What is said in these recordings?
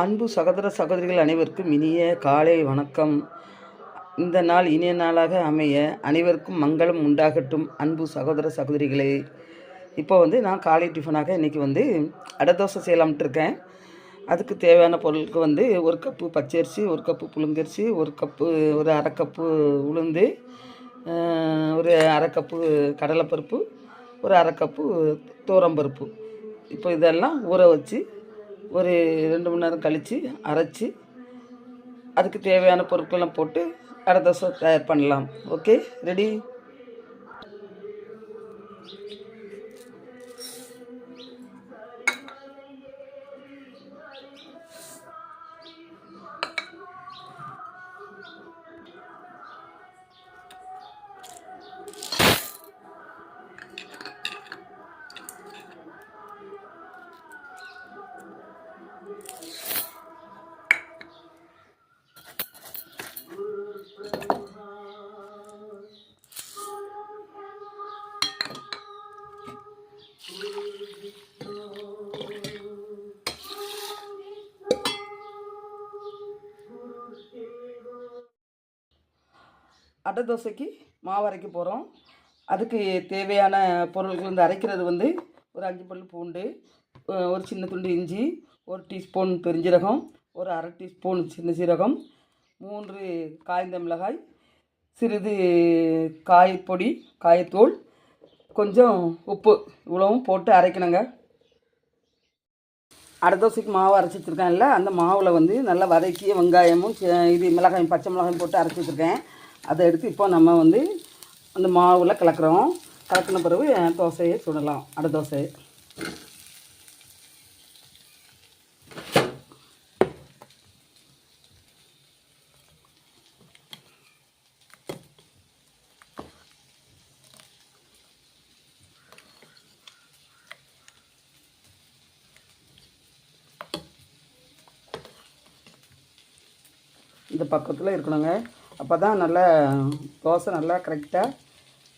அன்பு சகோதர சகோதரிகள் அனைவருக்கும் இனிய காலை வணக்கம். இந்த நாள் இனிய நாளாக அமைய அனைவருக்கும் மங்களம் உண்டாகட்டும் அன்பு சகோதர சகோதரிகளே. இப்போ வந்து நான் காலை டிஃபனாக இன்றைக்கி வந்து அடை தோசை செய்யலாம்ட்டு இருக்கேன் அதுக்கு தேவையான பொருளுக்கு வந்து ஒரு கப்பு பச்சரிசி ஒரு கப்பு புழுங்கரிசி ஒரு கப்பு ஒரு அரை கப்பு உளுந்து ஒரு அரை கப்பு கடலைப்பருப்பு ஒரு அரை கப்பு தூரம்பருப்பு. இப்போ இதெல்லாம் ஊற வச்சு ஒரு ரெண்டு மணி நேரம் கழித்து அரைச்சி அதுக்கு தேவையான பொருட்கள்லாம் போட்டு அடை தோசை தயார் பண்ணலாம். ஓகே ரெடி அடை தோசைக்கு மாவு அரைக்க போகிறோம் அதுக்கு தேவையான பொருட்கள் வந்து அரைக்கிறது வந்து ஒரு அஞ்சு பல் பூண்டு ஒரு சின்ன துண்டு இஞ்சி ஒரு டீஸ்பூன் பெருஞ்சீரகம் ஒரு அரை டீஸ்பூன் சின்ன சீரகம் மூன்று காய்ந்த மிளகாய் சிறிது காயப்பொடி காயத்தூள் கொஞ்சம் உப்பு இவ்வளவும் போட்டு அரைக்கணுங்க. அடை தோசைக்கு மாவு அரைச்சி வச்சுருக்கேன்ல அந்த மாவில் வந்து நல்லா வதக்கி வெங்காயமும் இது மிளகாயும் பச்சை மிளகாயும் போட்டு அரைச்சி வச்சுருக்கேன். அதை எடுத்து இப்போ நம்ம வந்து அந்த மாவில் கலக்கிறோம். கலக்கின பிறகு தோசையை சுடலாம் அடை தோசை இந்த பக்கத்தில் இருக்கணுங்க. அப்போ தான் நல்லா தோசை நல்லா கரெக்டாக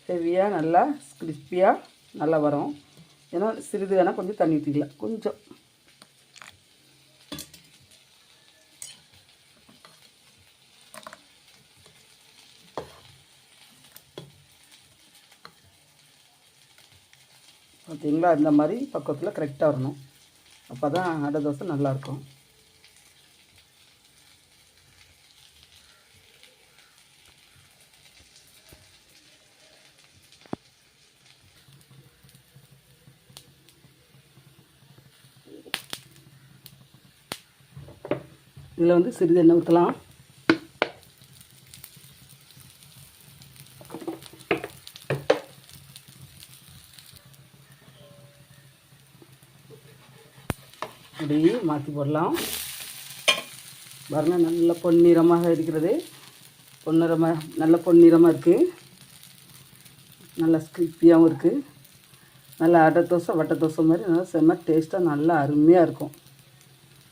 ஹெவியாக நல்லா கிறிஸ்பியாக நல்லா வரும். ஏன்னா சிறிது வேணால் கொஞ்சம் தண்ணி ஊற்றிக்கலாம் கொஞ்சம். பார்த்தீங்களா இந்த மாதிரி பக்கத்தில் கரெக்டாக வரணும். அப்போ தான் அடை தோசை நல்லாயிருக்கும் இதில் வந்து சிறிது எண்ணெய் ஊற்றலாம். அப்படி மாற்றி போடலாம். வரணும் நல்ல பொன்னிறமாக இருக்கிறது. பொன்னிறமாக நல்ல பொன்னிறமாக இருக்குது நல்லா ஸ்கிரிப்பியாகவும் இருக்குது நல்லா அடை தோசை வட்டை தோசை மாதிரி நல்லா செம்ம டேஸ்ட்டாக நல்லா அருமையாக இருக்கும்.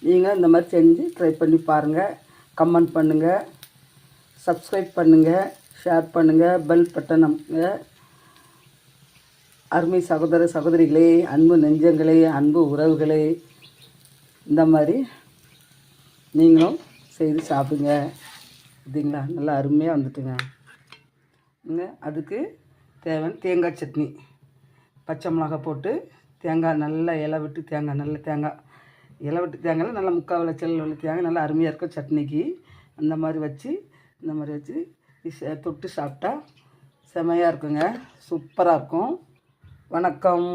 நீங்கள் இந்த மாதிரி செஞ்சு ட்ரை பண்ணி பாருங்கள் கமெண்ட் பண்ணுங்கள் சப்ஸ்கிரைப் பண்ணுங்கள் ஷேர் பண்ணுங்கள் பெல் பட்டன் அருமை சகோதர சகோதரிகளே அன்பு நெஞ்சங்களே அன்பு உறவுகளே இந்த மாதிரி நீங்களும் செய்து சாப்பிடுங்க. அப்படிங்களா நல்லா அருமையாக வந்துட்டுங்க. அதுக்கு தேவையான தேங்காய் சட்னி. பச்சை மிளகாய் போட்டு தேங்காய் நல்லா இலை விட்டு தேங்காய் நல்ல தேங்காய் இலை தேங்காயில் நல்லா முக்கால் விளைச்சல் உள்ள தேங்காய் நல்லா அருமையாக இருக்கும் சட்னிக்கு. அந்த மாதிரி வச்சு இந்த மாதிரி வச்சு தொட்டு சாப்பிட்டா செமையாக இருக்குங்க. சூப்பராக இருக்கும். வணக்கம்.